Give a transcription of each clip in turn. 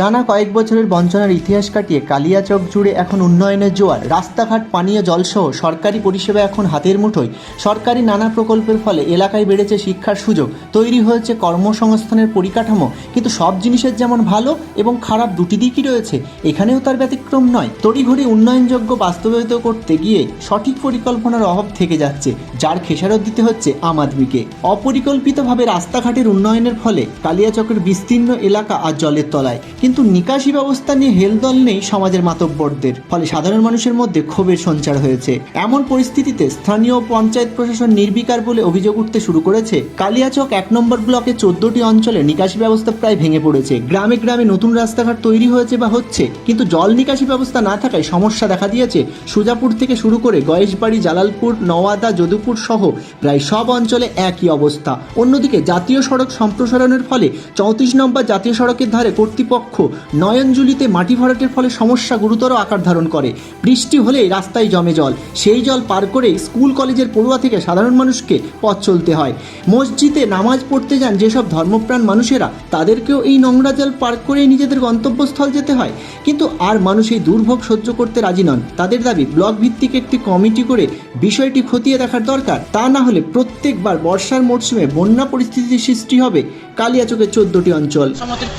টানা কয়েক বছরের বঞ্চনার ইতিহাস কাটিয়ে কালিয়াচক জুড়ে এখন উন্নয়নের জোয়ার। রাস্তাঘাট, পানীয় জলসহ সরকারি পরিষেবা এখন হাতের মুঠোয়। সরকারি নানা প্রকল্পের ফলে এলাকায় বেড়েছে শিক্ষার সুযোগ। তৈরি হয়েছে কর্মসংস্থানের পরিকাঠামো। কিন্তু সব জিনিসের যেমন ভালো এবং খারাপ দুটি দিকই রয়েছে, এখানেও তার ব্যতিক্রম নয়। তড়িঘড়ি উন্নয়নযোগ্য বাস্তবায়িত করতে গিয়ে সঠিক পরিকল্পনার অভাব থেকে যাচ্ছে, যার খেসারত দিতে হচ্ছে আম আদমিকে। অপরিকল্পিতভাবে রাস্তাঘাটের উন্নয়নের ফলে কালিয়াচকের বিস্তীর্ণ এলাকা আজ জলের তলায়। কিন্তু নিকাশি ব্যবস্থা নিয়ে হেলদল নেই সমাজের মাতব্বরদের। ফলে সাধারণ মানুষের মধ্যে ক্ষোভের সঞ্চার হয়েছে। এমন পরিস্থিতিতে স্থানীয় পঞ্চায়েত প্রশাসন নির্বিকার বলে অভিযোগ উঠতে শুরু করেছে। কালিয়াচক এক নম্বর ব্লকে চোদ্দটি অঞ্চলে নিকাশি ব্যবস্থা প্রায় ভেঙে পড়েছে। গ্রামে গ্রামে নতুন রাস্তাঘাট তৈরি হয়েছে বা হচ্ছে, কিন্তু জল নিকাশি ব্যবস্থা না থাকায় সমস্যা দেখা দিয়েছে। সুজাপুর থেকে শুরু করে গয়েশবাড়ি, জালালপুর, নওয়াদা, যদুপুর সহ প্রায় সব অঞ্চলে একই অবস্থা। অন্যদিকে জাতীয় সড়ক সম্প্রসারণের ফলে চৌত্রিশ নম্বর জাতীয় সড়কের ধারে কর্তৃপক্ষ নয়নজুলিতে মাটি ভরাটের ফলে সমস্যা গুরুতর আকার ধারণ করে। বৃষ্টি হলেই রাস্তায় জমে জল। সেই জল পার করে স্কুল, কলেজের পড়ুয়া থেকে সাধারণ মানুষকে পথ চলতে হয়। মসজিদে নামাজ পড়তে যান যেসব ধর্মপ্রাণ মানুষেরা, তাদেরকেও এই নোংরা জল পার করেই নিজেদের গন্তব্যস্থল যেতে হয়। কিন্তু আর মানুষ এই দুর্ভোগ সহ্য করতে রাজি নন। তাদের দাবি ব্লক ভিত্তিক একটি কমিটি করে বিষয়টি খতিয়ে দেখার দরকার। তা না হলে প্রত্যেকবার বর্ষার মরশুমে বন্যা পরিস্থিতির সৃষ্টি হবে কালিয়াচকের চোদ্দটি অঞ্চল। সমিতির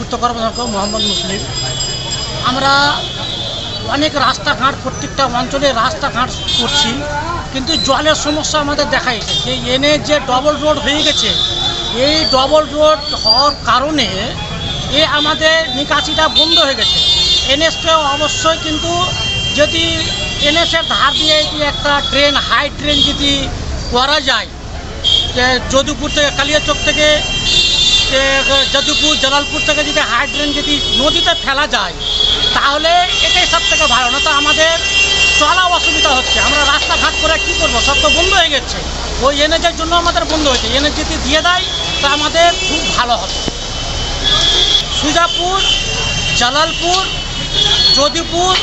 মোহাম্মদ মুসলিম। আমরা অনেক রাস্তাঘাট, প্রত্যেকটা অঞ্চলে রাস্তাঘাট করছি, কিন্তু জলের সমস্যা আমাদের দেখা গেছে। যে এনে যে ডবল রোড হয়ে গেছে, এই ডবল রোড হওয়ার কারণে এ আমাদের নিকাশিটা বন্ধ হয়ে গেছে। এনএসকে অবশ্যই কিন্তু যদি এনএসের ধার দিয়ে একটা ট্রেন হাই ট্রেন যদি করা যায় যদুপুর থেকে কালিয়াচক থেকে যে যদুপুর, জালালপুর থেকে যদি হাইড্রেন যদি নদীতে ফেলা যায়, তাহলে এটাই সব থেকে ভালো। না তো আমাদের চলা অসুবিধা হচ্ছে। আমরা রাস্তাঘাট করে কি করব? সব তো বন্ধ হয়ে গেছে। ওই এনএজের জন্য আমাদের বন্ধ হয়েছে। এনএজ যদি দিয়ে দেয়, তা আমাদের খুব ভালো হবে। সুজাপুর, জালালপুর, যদুপুর,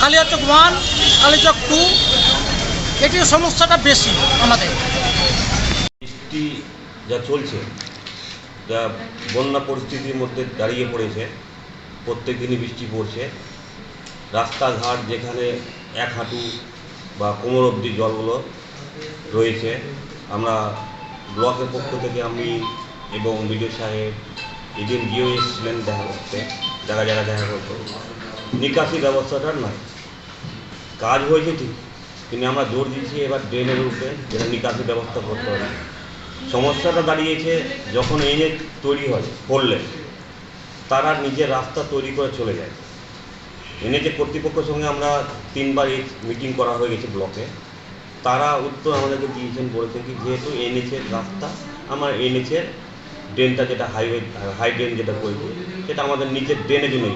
কালিয়াচক ওয়ান, কালিয়াচক টু, এটির সমস্যাটা বেশি আমাদের। বৃষ্টি যা চলছে যা বন্যা পরিস্থিতির মধ্যে দাঁড়িয়ে পড়েছে প্রত্যেক দিনই বৃষ্টি পড়ছে। রাস্তাঘাট যেখানে এক হাঁটু বা কোমর অবধি জলগুলো রয়েছে, আমরা ব্লকের পক্ষ থেকে আমি এবং বিডিও সাহেব, এদিন গিয়েও এসেছিলেন দেখা করতে জায়গা জায়গা দেখা করতে। নিকাশি ব্যবস্থাটা নাই। কাজ হয়েছে ঠিক, কিন্তু আমরা জোর দিচ্ছি এবার ড্রেনের উপরে যেটা নিকাশি ব্যবস্থা করতে হবে সমস্যাটা দাঁড়িয়েছে যখন এনে তৈরি হয় করলে তারা নিজের রাস্তা তৈরি করে চলে যায়। এনে যে কর্তৃপক্ষের সঙ্গে আমরা তিনবার এই মিটিং করা হয়ে গেছে ব্লকে, তারা উত্তর আমাদেরকে দিয়েছেন বলেছেন কি যেহেতু এনএচের রাস্তা, আমার এনএচের ড্রেনটা যেটা হাইওয়ে হাই ড্রেন যেটা করেছে সেটা আমাদের নিজের ড্রেনের জন্য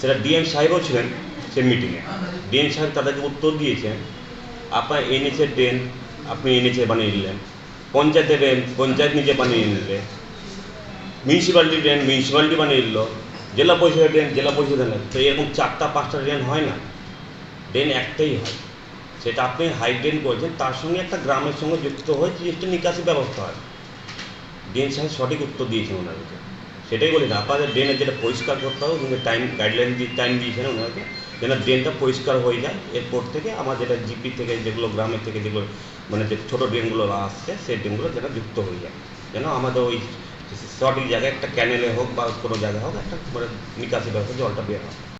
সেটা ডিএম সাহেবও ছিলেন সে মিটিংয়ে। ডিএম সাহেব তাদেরকে উত্তর দিয়েছেন, আপনার এনএচের ড্রেন আপনি এনএচে বানিয়ে নিলেন। পঞ্চায়েতের ড্রেন পঞ্চায়েত নিজে বানিয়ে নিলে। মিউনিসিপ্যালিটি ড্রেন মিউনিসিপ্যালিটি বানিয়ে নিল। জেলা পরিষদের ড্রেন জেলা পরিষদের নেন তো এরকম চারটা, পাঁচটা ড্রেন হয় না। ড্রেন একটাই হয়। সেটা আপনি হাই ড্রেন করেছেন, তার সঙ্গে একটা গ্রামের সঙ্গে যুক্ত হয়ে জিনিসটা নিকাশি ব্যবস্থা হয়। ড্রেন সাহেব সঠিক উত্তর দিয়েছেন ওনাদেরকে। সেটাই বলি না, আপনাদের ড্রেনের যেটা পরিষ্কার করতে হবে কিন্তু টাইম গাইডলাইন দিয়ে টাইম দিয়েছেন ওনাকে যেন ড্রেনটা পরিষ্কার হয়ে যায়। এরপর থেকে আমার যেটা জিপি থেকে যেগুলো গ্রামের থেকে যেগুলো মানে যে ছোটো ড্রেনগুলো আসছে, সেই ড্রেনগুলো যেন যুক্ত হয়ে যায়। যেন আমাদের ওই সঠিক জায়গায় একটা ক্যানেলে হোক বা কোনো জায়গায় হোক, একটা মানে নিকাশি ব্যবস্থা জলটা বের হয়।